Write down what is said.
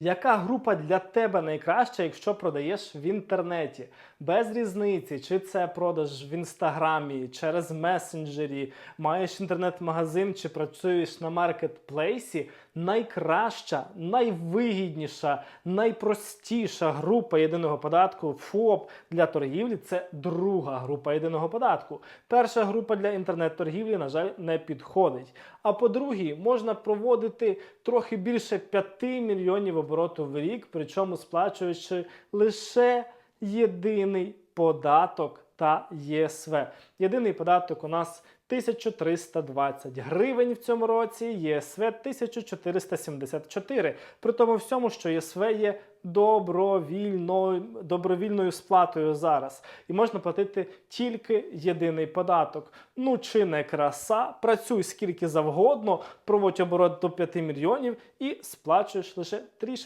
Яка група для тебе найкраща, якщо продаєш в інтернеті? Без різниці, чи це продаж в інстаграмі, через месенджері, маєш інтернет-магазин чи працюєш на маркетплейсі, найкраща, найвигідніша, найпростіша група єдиного податку ФОП для торгівлі це друга група єдиного податку. Перша група для інтернет-торгівлі, на жаль, не підходить. А по-друге, можна проводити трохи більше 5 мільйонів обороту в рік, причому сплачуючи лише єдиний податок та ЄСВ. Єдиний податок у нас 1320 гривень в цьому році, ЄСВ 1474. При тому всьому, що ЄСВ є добровільною, добровільною сплатою зараз. І можна платити тільки єдиний податок. Ну чи не краса, працюй скільки завгодно, проводь оборот до 5 мільйонів і сплачуєш лише трішечки.